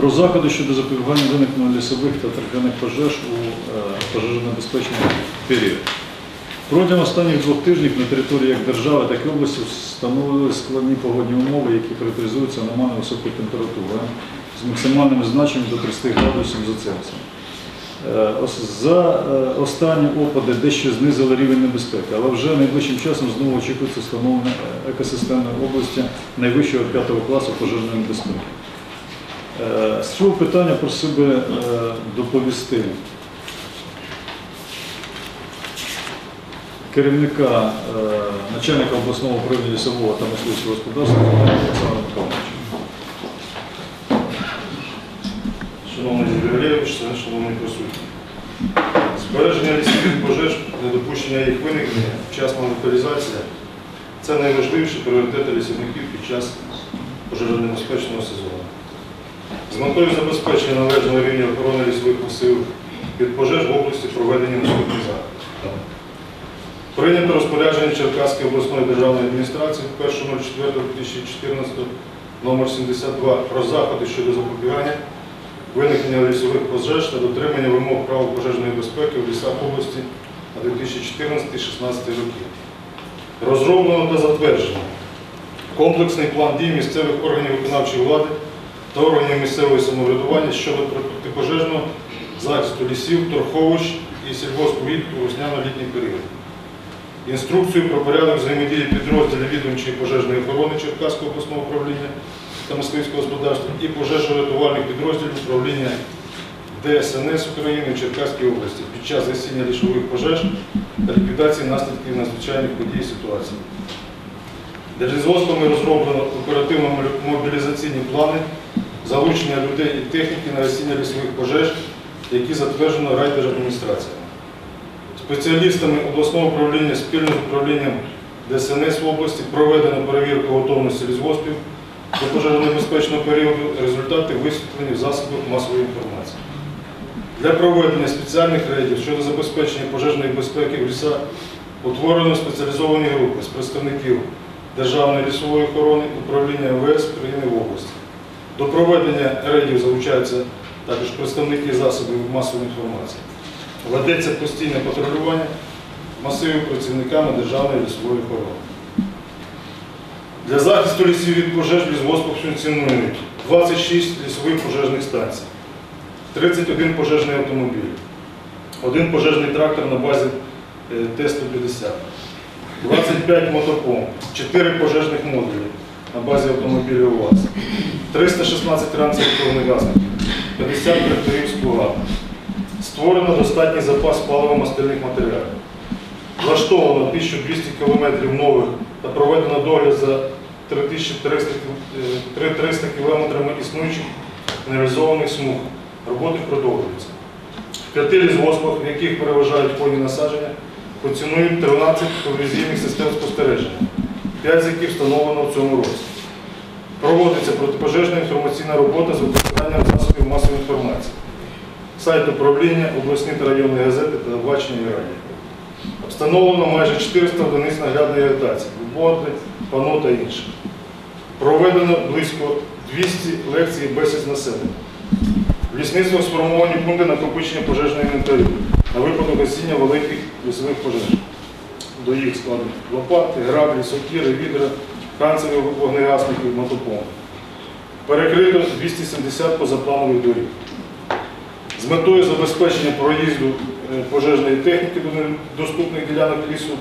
Про заходи щодо запобігання виникнення лісових та торфяних пожеж у е, пожежонебезпечний період. Протягом останніх двох тижнів на території як держави, так і області встановили складні погодні умови, які характеризуються аномально високою температурою з максимальним значенням до 30 градусів за Цельсієм. Е, За е, останні опади дещо знизили рівень небезпеки, але вже найближчим часом знову очікується встановлення екосистемної області найвищого 5 класу пожежної безпеки. Е, З цього питання просив би е, доповісти керівника, е, начальника обласного управління лісового та мисливського господарства Олександра Миколаївича. Шановний Юрій Валерійович, шановні присутні. Збереження лісових пожеж, недопущення їх виникнення, вчасна локалізація це найважливіші пріоритети лісівників під час пожежонебезпечного сезону. З метою забезпечення належного рівня охорони лісових масивів від пожеж в області проведені наступні заходи. Прийнято розпорядження Черкаської обласної державної адміністрації 1.04.2014 номер 72 про заходи щодо запобігання виникнення лісових пожеж та дотримання вимог правил пожежної безпеки в лісах області на 2014-2016 роки. Розроблено та затверджено комплексний план дій місцевих органів виконавчої влади та органів місцевого самоврядування щодо протипожежного захисту лісів, торховищ і сільгоспугідь у весняно-літній період. Інструкцію про порядок взаємодії підрозділів відомчої пожежної охорони Черкаського обласного управління та мисливського господарства і пожежно-рятувальних підрозділів управління ДСНС України в Черкаській області під час гасіння лісових пожеж та ліквідації наслідків надзвичайних подій і ситуацій. Держлісгоспами розроблено оперативно-мобілізаційні плани залучення людей і техніки на гасіння лісових пожеж, які затверджено райдержадміністраціями. Спеціалістами обласного управління спільно з управлінням ДСНС в області проведено перевірку готовності лісгоспів до пожежонебезпечного періоду, результати висвітлені в засобах масової інформації. Для проведення спеціальних рейдів щодо забезпечення пожежної безпеки в лісах утворено спеціалізовані групи з представників Державної лісової охорони, управління МВС країни в області. До проведення рейдів залучаються також представники засобів масової інформації. Ведеться постійне патрулювання масивів працівниками Державної лісової охорони. Для захисту лісів від пожеж в лісгоспах функціонують 26 лісових пожежних станцій, 31 пожежний автомобіль, один пожежний трактор на базі е, Т-150, 25 мотопомп, 4 пожежних модулі на базі автомобілів УАЗ, 316 ранцевих вогнегасників, 50 тракторів з плугами. Створено достатній запас паливо-мастильних матеріалів. Влаштовано 1200 км нових та проведено догляд за 3300 кіл- е, 300 кілометрами існуючих нереалізованих смуг. Роботи продовжуються. В п'яти лісгоспах, в яких переважають хвойні насадження, функціонують 13 телевізійних систем спостереження, 5 з яких встановлено в цьому році. Проводиться протипожежна інформаційна робота з використанням засобів масової інформації сайт управління, обласні та районні газети, телебачення і радіо. Встановлено майже 400 одиниць наглядної агітації, борди, пано та інше. Проведено близько 200 лекцій і бесід з населенням. В лісництвах сформовані пункти накопичення пожежної інвентарю на випадок гасіння великих лісових пожеж. До їх складу лопати, граблі, сокири, відра, канцеві вогнегасники, мотопомпи. Перекрито 270 позапланових доріг. З метою забезпечення проїзду е, пожежної техніки до доступних ділянок лісу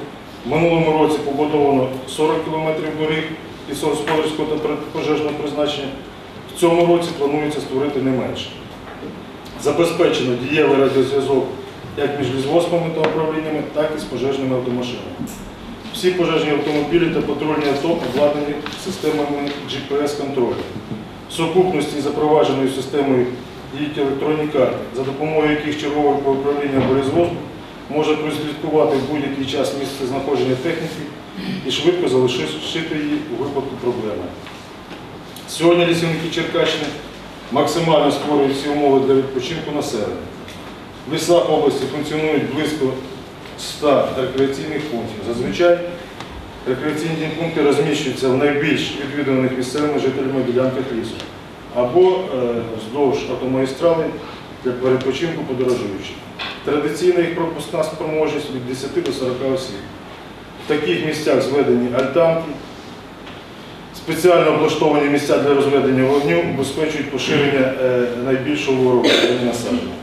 в минулому році побудовано 40 км доріг лісогосподарського та пожежного призначення. В цьому році планується створити не менше. Забезпечено дієвий радіозв'язок як між лісгоспами та управліннями, так і з пожежними автомашинами. Всі пожежні автомобілі та патрульні авто обладнані системами GPS-контролю. В сукупності запровадженою системою діють електронні карти, за допомогою яких черговий по управлінню або лісгоспу може прослідкувати в будь-який час місце знаходження техніки і швидко залишити її у випадку проблеми. Сьогодні лісівники Черкащини максимально створюють всі умови для відпочинку населення. В лісах області функціонують близько 100 рекреаційних пунктів. Зазвичай рекреаційні пункти розміщуються в найбільш відвідуваних місцевими жителями ділянках лісу, або е, вздовж автомагістрали для перепочинку подорожуючих. Традиційна їх пропускна спроможність від 10 до 40 осіб. В таких місцях зведені альтанки, спеціально облаштовані місця для розведення вогню обезпечують поширення е, найбільшого серед населення.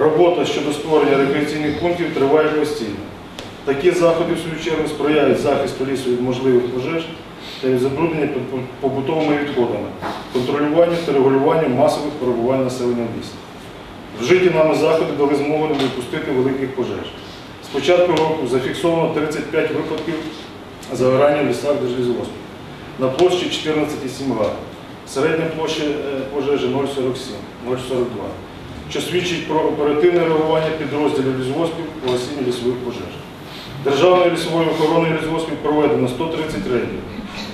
Робота щодо створення рекреаційних пунктів триває постійно. Такі заходи, в свою чергу, сприяють захисту лісу від можливих пожеж та від забруднення побутовими відходами, контролюванню та регулюванню масових перебувань населення в лісі. Вжиті нами заходи дали змогу не допустити великих пожеж. З початку року зафіксовано 35 випадків загорання в лісах Держлізгоспу на площі 14,7 га. Середня площа е, пожежі 0,47, 0,42, що свідчить про оперативне реагування підрозділів лісгоспів у гасінні лісових пожеж. Державною лісовою охороною лісгоспів проведено 130 рейдів,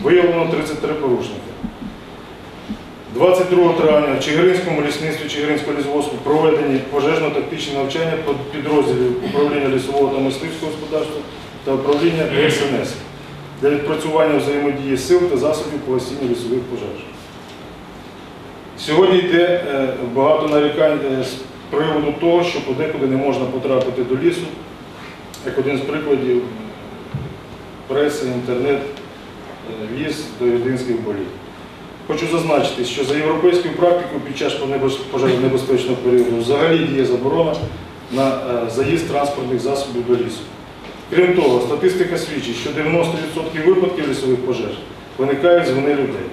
виявлено 33 порушники. 22 травня в Чигиринському лісництві Чигиринського лісгоспу проведені пожежно-тактичні навчання підрозділів управління лісового та мисливського господарства та управління ДСНС для відпрацювання взаємодії сил та засобів по гасінню лісових пожеж. Сьогодні йде е, багато нарікань е, з приводу того, що подекуди не можна потрапити до лісу. Як один з прикладів, преси, інтернет, е, в'їзд до Єдинських боліт. Хочу зазначити, що за європейською практикою під час небез- пожежонебезпечного періоду взагалі діє заборона на е, заїзд транспортних засобів до лісу. Крім того, статистика свідчить, що 90% випадків лісових пожеж виникають з вини людей.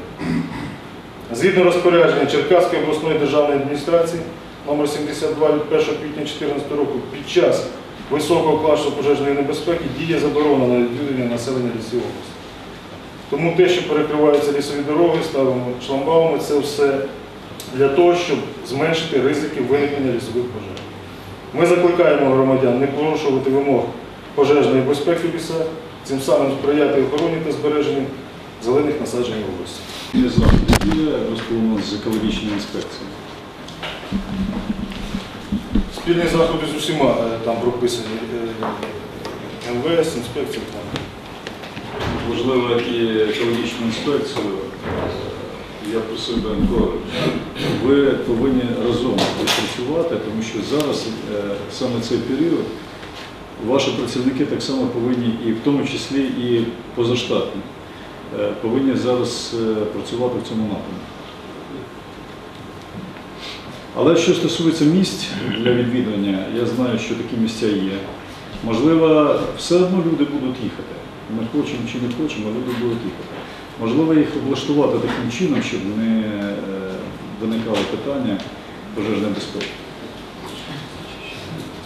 Згідно розпорядження Черкаської обласної державної адміністрації номер 72 від 1 квітня 2014 року під час високого класу пожежної небезпеки діє заборона на відвідування населення лісів області. Тому те, що перекриваються лісові дороги, ставимо шламбаумами, це все для того, щоб зменшити ризики виникнення лісових пожеж. Ми закликаємо громадян не порушувати вимог пожежної безпеки в лісах, цим самим сприяти охороні та збереженню зелених насаджень області. Не завжди є розповнено з екологічної інспекції. Спільні заходи з усіма е, там прописані е, МВС, інспекція. Там. Можливо, і екологічну інспекцію. е, Я просив би, ви повинні разом працювати, тому що зараз е, саме цей період ваші працівники так само повинні, і в тому числі і позаштатні, повинні зараз е, працювати в цьому напрямку. Але що стосується місць для відвідування, я знаю, що такі місця є. Можливо, все одно люди будуть їхати. Ми хочемо чи не хочемо, люди будуть їхати. Можливо, їх облаштувати таким чином, щоб не е, виникало питання пожежної безпеки.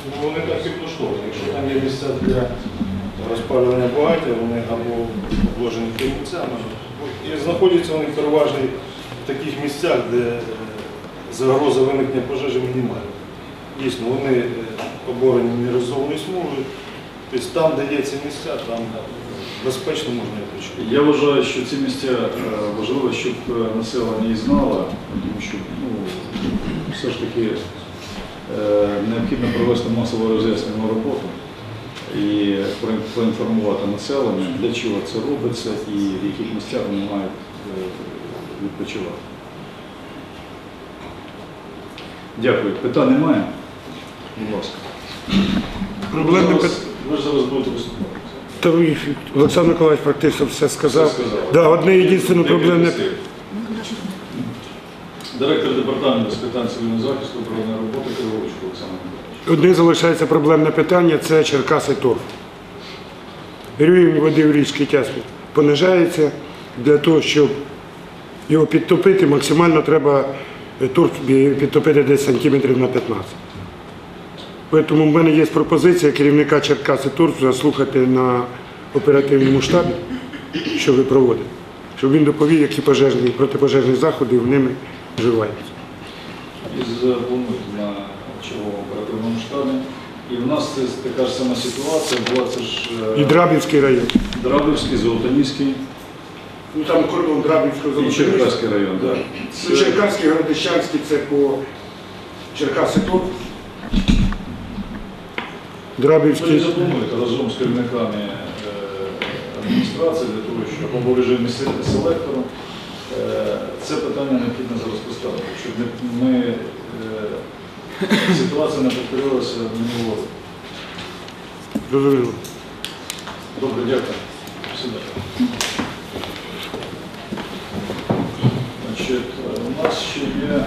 Ну, Вони так і влаштовані. Якщо там є місця для розпалювання багаття, вони або обложені кільцями, і знаходяться вони переважно в таких місцях, де е, загроза виникнення пожежі мінімальна. Дійсно, вони е, оборені мінералізованою смугою. Тобто там, де є ці місця, там безпечно можна відпочити. Я вважаю, що ці місця е, важливо, щоб населення їх знало, тому що ну, все ж таки необхідно провести масову роз'яснювальну роботу і поінформувати населення, для чого це робиться і в яких місцях вони мають е, відпочивати. Дякую. Питань немає? Будь ласка. Проблемне ви, зараз, ж зараз будете виступати. Та Олександр Миколаївич практично все сказав. Все сказав. Да, одне єдине проблемне. Директор департаменту з питань цивільного захисту природної роботи Кривовичко Олександр Миколаївич. одне залишається проблемне питання це Черкаси торф. Рівень води в річці Тясмі понижається. Для того, щоб його підтопити, максимально треба е, торф підтопити десь сантиметрів на 15. Тому в мене є пропозиція керівника Черкаси торф заслухати на оперативному штабі, що ви проводите, щоб він доповів, які пожежні протипожежні заходи в ними вживаються. І запланують на черговому оперативному штабі. І в нас це така ж сама ситуація була, це ж е, І Драбівський район. Драбівський, Золотоніський Ну там кордон Драбівського і Черкаський район. Да. Ну, Черкаський, Городищанський це по Черкаси тут. Вони Драбівський. запланують разом з керівниками е, адміністрації для того, щоб або в режимі се- селектору, Е, Це питання необхідно зараз поставити, щоб ми, е, ситуація не повторилася минулого. Зрозуміло. Добре, дякую. Значить, е, у нас ще є